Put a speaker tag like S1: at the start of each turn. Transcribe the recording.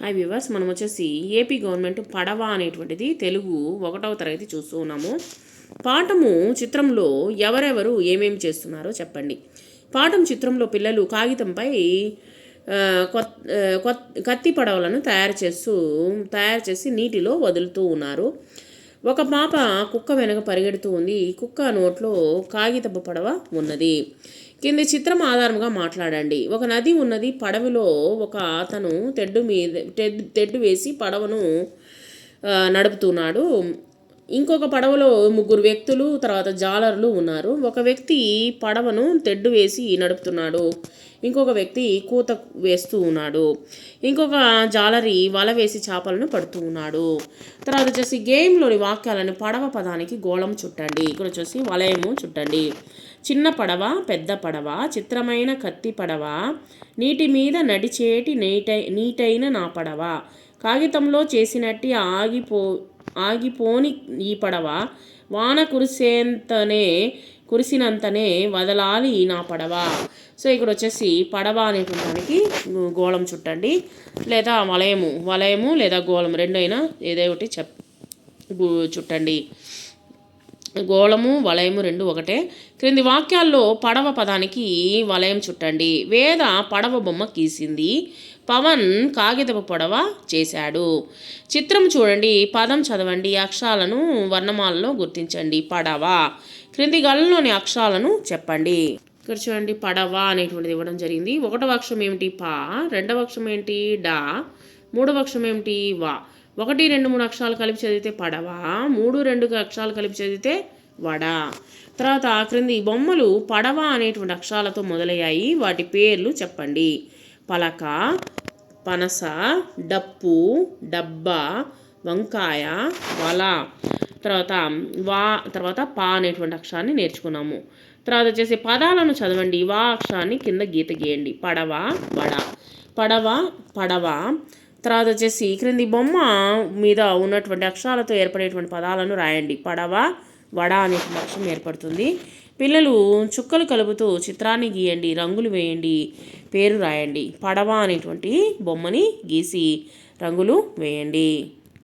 S1: Hi viewers మనం వచ్చేసి AP government పడవ అనేటువంటిది తెలుగు ఒకటవ తరగతి చూస్తూ ఉన్నాము. పాఠము చిత్రంలో ఎవరెవరు ఏమేమి చేస్తున్నారో చెప్పండి. పాఠం చిత్రంలో పిల్లలు కాగితంపై కొత్త కొత్ కత్తి పడవలను తయారు చేస్తూ తయారు చేసి నీటిలో వదులుతూ ఉన్నారు. ఒక పాప కుక్క వెనక పరిగెడుతూ ఉంది. కుక్క నోట్లో కాగితపు పడవ ఉన్నది. కింది చిత్రం ఆధారంగా మాట్లాడండి. ఒక నది ఉన్నది. పడవలో ఒక అతను తెడ్డు మీద తెడ్డు తెడ్డు వేసి పడవను నడుపుతున్నాడు. ఇంకొక పడవలో ముగ్గురు వ్యక్తులు తర్వాత జాలర్లు ఉన్నారు. ఒక వ్యక్తి పడవను తెడ్డు వేసి నడుపుతున్నాడు. ఇంకొక వ్యక్తి కూత వేస్తూ ఉన్నాడు. ఇంకొక జాలరి వల వేసి చేపలను పడుతూ ఉన్నాడు. తర్వాత వచ్చేసి గేమ్లోని వాక్యాలను పడవ పదానికి గోళం చుట్టండి. ఇక్కడ వచ్చేసి వలయము చుట్టండి. చిన్న పడవ పెద్ద పడవ చిత్రమైన కత్తి పడవ నీటి మీద నడిచేటి నీటై నీటైన నా పడవ. కాగితంలో చేసినట్టి ఆగిపో ఆగిపోని ఈ పడవ. వాన కురిసేంతనే కురిసినంతనే వదలాలి నా పడవ. సో ఇక్కడ వచ్చేసి పడవ అనేటువంటి దానికి గోళం చుట్టండి. లేదా వలయము వలయము లేదా గోళం రెండైనా ఏదో ఒకటి చెప్ చుట్టండి. గోళము వలయము రెండు ఒకటే. క్రింది వాక్యాల్లో పడవ పదానికి వలయం చుట్టండి. వేద పడవ బొమ్మ గీసింది. పవన్ కాగితపు పడవ చేశాడు. చిత్రం చూడండి పదం చదవండి అక్షరాలను వర్ణమాలలో గుర్తించండి. పడవ. క్రింది గళ్ళలోని అక్షరాలను చెప్పండి. ఇక్కడ చూడండి పడవ అనేటువంటిది ఇవ్వడం జరిగింది. ఒకటవ అక్షరం ఏమిటి? పా. రెండవ అక్షరం ఏంటి డా. మూడవ అక్షరం ఏమిటి? వా. ఒకటి రెండు మూడు అక్షరాలు కలిపి చదివితే పడవ. మూడు రెండు అక్షరాలు కలిపి చదివితే వడ. తర్వాత క్రింది బొమ్మలు పడవ అనేటువంటి అక్షరాలతో మొదలయ్యాయి. వాటి పేర్లు చెప్పండి. పలక పనస డప్పు డబ్బా వంకాయ వల. తర్వాత వా తర్వాత పా అనేటువంటి అక్షరాన్ని నేర్చుకున్నాము. తర్వాత వచ్చేసి పదాలను చదవండి. వా అక్షరాన్ని కింద గీత గీయండి. పడవ వడ. పడవ పడవ. తర్వాత వచ్చేసి క్రింది బొమ్మ మీద ఉన్నటువంటి అక్షరాలతో ఏర్పడేటువంటి పదాలను రాయండి. పడవ వడ అనే లక్ష్యం ఏర్పడుతుంది. పిల్లలు చుక్కలు కలుపుతూ చిత్రాన్ని గీయండి రంగులు వేయండి పేరు రాయండి. పడవ అనేటువంటి బొమ్మని గీసి రంగులు వేయండి.